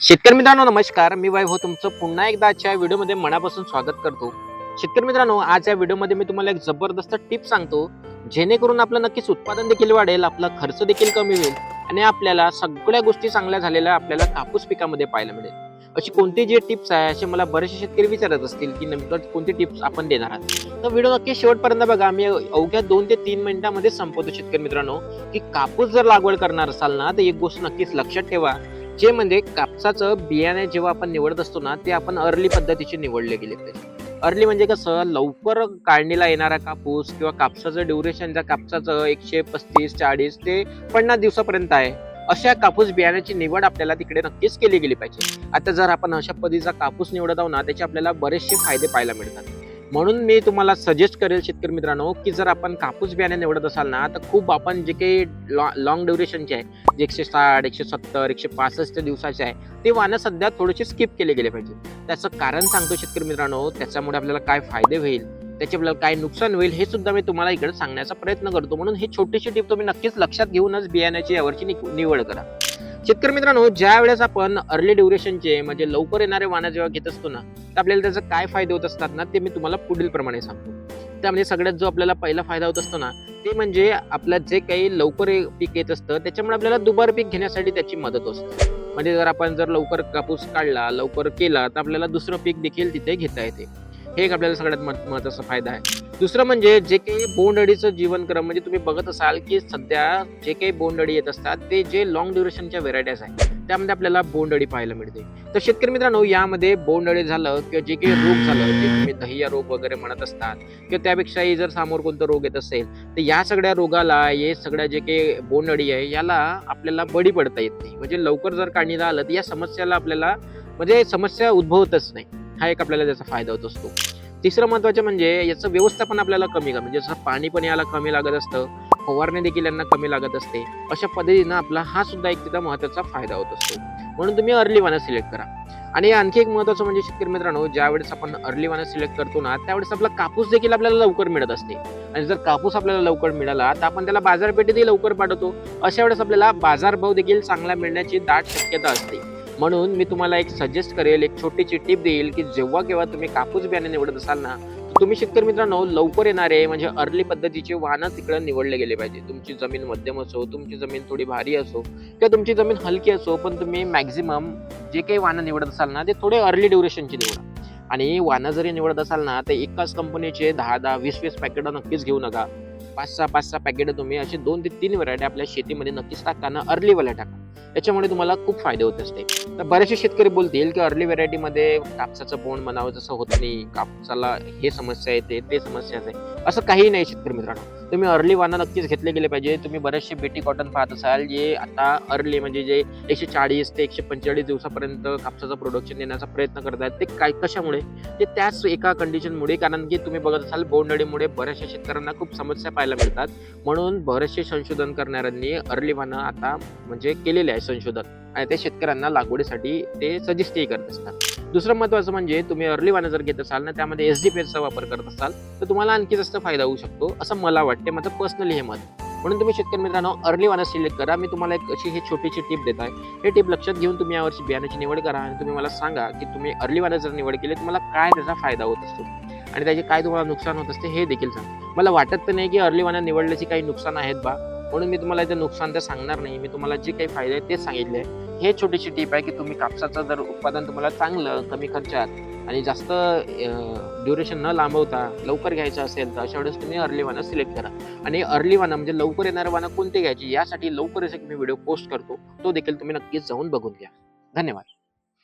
शेतकरी मित्रांनो नमस्कार. मी वैभव तुमचं. पुन्हा एकदा आजच्या व्हिडिओमध्ये मनापासून स्वागत करतो. शेतकरी मित्रांनो आज या व्हिडिओमध्ये मी तुम्हाला एक जबरदस्त टिप सांगतो जेणेकरून आपलं नक्कीच उत्पादन देखील वाढेल आपला खर्च देखील कमी होईल आणि आपल्याला सगळ्या गोष्टी चांगल्या झालेल्या आपल्याला कापूस पिकामध्ये पाहायला मिळेल. अशी कोणती जी टिप्स आहे असे मला बरेचसे शेतकरी विचारत असतील की नंतर कोणती टिप्स आपण देणार आहात? तर व्हिडिओ नक्की शेवटपर्यंत बघा. मी अवघ्या दोन ते तीन मिनिटांमध्ये संपवतो शेतकरी मित्रांनो की कापूस जर लागवड करणार असाल ना तर एक गोष्ट नक्कीच लक्षात ठेवा. जे म्हणजे कापसाचं बियाणे जेव्हा आपण निवडत असतो ना ते आपण अर्ली पद्धतीचे निवडले गेले पाहिजे. अर्ली म्हणजे कसं लवकर काढणीला येणारा कापूस किंवा कापसाचं ड्युरेशन ज्या कापसाचं एकशे पस्तीस चाळीस ते पन्नास दिवसापर्यंत आहे अशा कापूस बियाण्याची निवड आपल्याला तिकडे नक्कीच केली गेली पाहिजे. आता जर आपण अशा पद्धतीचा कापूस निवडत आहोत ना त्याचे आपल्याला बरेचसे फायदे पाहायला मिळतात. म्हणून मी तुम्हाला सजेस्ट करेल शेतकरी मित्रांनो की जर आपण कापूस बियाणे निवडत असाल ना तर खूप आपण जे काही लॉंग ड्युरेशनचे आहे जे एकशे साठ एकशे सत्तर एकशे पासष्ट दिवसाचे आहे ते वाहनं सध्या थोडेसे स्किप केले गेले पाहिजे. त्याचं कारण सांगतो शेतकरी मित्रांनो त्याच्यामुळे आपल्याला काय फायदे होईल त्याचे आपल्याला काय नुकसान होईल हे सुद्धा मी तुम्हाला इकडे सांगण्याचा प्रयत्न करतो. म्हणून हे छोटीशी टीप तुम्ही नक्कीच लक्षात घेऊनच बियाण्याची यावरची नि- निवड करा. शेतकरी मित्रांनो ज्या वेळेस आपण अर्ली ड्युरेशनचे म्हणजे लवकर येणारे वाहनं जेव्हा घेत असतो ना तर आपल्याला त्याचा काय फायदे होत असतात ना ते मी तुम्हाला पुढील प्रमाणे सांगतो. त्यामध्ये सगळ्यात जो आपल्याला पहिला फायदा होत असतो ना ते म्हणजे आपलं जे काही लवकर पीक येत असतं त्याच्यामुळे आपल्याला दुबार पीक घेण्यासाठी त्याची मदत असते म्हणजे जर आपण जर लवकर कापूस काढला लवकर केला तर आपल्याला दुसरं पीक देखील तिथे घेता येते. हे एक आपल्याला सगळ्यात महत्त्वाचा फायदा आहे. दुसरं म्हणजे जे काही बोंडअळीचं जीवनक्रम म्हणजे तुम्ही बघत असाल की सध्या जे काही बोंडअळी येत असतात ते जे लॉंग ड्युरेशनच्या व्हेरायटीज आहेत त्यामध्ये आपल्याला बोंडअळी पाहायला मिळते. तर शेतकरी मित्रांनो यामध्ये बोंडअळी झालं किंवा जे काही रोग झालं जे तुम्ही दहिया रोग वगैरे म्हणत असतात किंवा त्यापेक्षाही जर समोर कोणतं रोग येत असेल तर या सगळ्या रोगाला हे सगळ्या जे काही बोंडअळी आहे याला आपल्याला बळी पडता येत नाही. म्हणजे लवकर जर काढणीला आलं तर या समस्याला आपल्याला म्हणजे समस्या उद्भवतच नाही. हा एक आपल्याला त्याचा फायदा होत असतो. तिसरं महत्वाचं म्हणजे याचं व्यवस्थापन आपल्याला कमी का म्हणजे जसं पाणी पण याला कमी लागत असतं फवारणी देखील यांना कमी लागत असते. अशा पद्धतीनं आपला हा सुद्धा एक तिथं महत्त्वाचा फायदा होत असतो. म्हणून तुम्ही अर्ली वाना सिलेक्ट करा. आणि आणखी एक महत्वाचं म्हणजे शेतकरी मित्रांनो ज्या वेळेस आपण अर्ली वाना सिलेक्ट करतो ना त्यावेळेस आपला कापूस देखील आपल्याला लवकर मिळत असते. आणि जर कापूस आपल्याला लवकर मिळाला तर आपण त्याला बाजारपेठेतही लवकर पाठवतो. अशा वेळेस आपल्याला बाजारभाव देखील चांगला मिळण्याची दाट शक्यता असते. म्हणून मी तुम्हाला एक सजेस्ट करेल एक छोटीशी टिप देईल की जेव्हा केव्हा तुम्ही कापूस बियाणे निवडत असाल ना तुम्ही शेतकरी मित्रांनो लवकर येणारे म्हणजे अर्ली पद्धतीचे वाहनं तिकडे निवडले गेले पाहिजे. तुमची जमीन मध्यम असो तुमची जमीन थोडी भारी असो किंवा तुमची जमीन हलकी असो पण तुम्ही मॅक्झिमम जे काही वाहनं निवडत असाल ना ते थोडे अर्ली ड्युरेशनची निवडा. आणि वाहनं जरी निवडत असाल ना तर एकाच कंपनीचे दहा दहा वीस वीस पॅकेट नक्कीच घेऊ नका. पाच सहा पाच सहा पॅकेट तुम्ही असे दोन ते तीन व्हरायटी आपल्या शेतीमध्ये नक्कीच टाकताना अर्ली वाल्या टाका. त्याच्यामुळे तुम्हाला खूप फायदे होत असते. तर बरेचसे शेतकरी बोलतील की अर्ली व्हरायटीमध्ये कापसाचं बोंड म्हणावं जसं होत नाही. कापसाला हे समस्या येते ते समस्या आहे असं काही नाही शेतकरी मित्रांनो. तुम्ही अर्ली वाना नक्कीच घेतले गेले पाहिजे. तुम्ही बरेचसे बेटी कॉटन पाहत असाल जे आता अर्ली म्हणजे जे एकशे चाळीस ते एकशे पंचेचाळीस दिवसापर्यंत कापसाचं प्रोडक्शन देण्याचा प्रयत्न करत आहेत ते काय कशामुळे? ते त्याच एका कंडिशनमुळे कारण की तुम्ही बघत असाल बोंडअळीमुळे बऱ्याचशा शेतकऱ्यांना खूप समस्या पाहायला मिळतात. म्हणून बरेचसे संशोधन करणाऱ्यांनी अर्ली वाना आता म्हणजे केलेले आहे संशोधक आणि ते शेतकऱ्यांना लागवडीसाठी ते सजेस्टही करत असतात. दुसरं महत्वाचं म्हणजे तुम्ही अर्ली वाना जर घेत असाल ना त्यामध्ये एस डी चा वापर करत असाल तर तुम्हाला आणखी जास्त फायदा होऊ शकतो असं मला वाटते माझं पर्सनली हे मत म्हणून तुम्ही शेतकरी मित्रांनो अर्ली वाना सिलेक्ट करा. मी तुम्हाला एक अशी ही छोटीशी टिप देत आहे. हे टिप लक्षात घेऊन तुम्ही यावर्षी बियाण्याची निवड करा आणि तुम्ही मला सांगा की तुम्ही अर्ली वाना जर निवड केली तुम्हाला काय त्याचा फायदा होत असतो? आणि त्याचे काय तुम्हाला नुकसान होत असते हे देखील सांगा. मला वाटत तर नाही की अर्ली वाना निवडल्याची काही नुकसान आहेत बा. म्हणून मी तुम्हाला इथे नुकसान तर सांगणार नाही. मी तुम्हाला जे काही फायदे आहेत तेच सांगितले. हे छोटीशी टीप आहे की तुम्ही कापसाचं जर उत्पादन तुम्हाला चांगलं कमी खर्चात आणि जास्त ड्युरेशन न लांबवता लवकर घ्यायचं असेल तर अशा वेळेस तुम्ही अर्ली वाना सिलेक्ट करा. आणि अर्ली वाना म्हणजे लवकर येणारे वाना कोणते घ्यायची यासाठी लवकरच एक मी व्हिडिओ पोस्ट करतो. तो देखील तुम्ही नक्कीच जाऊन बघून घ्या. धन्यवाद.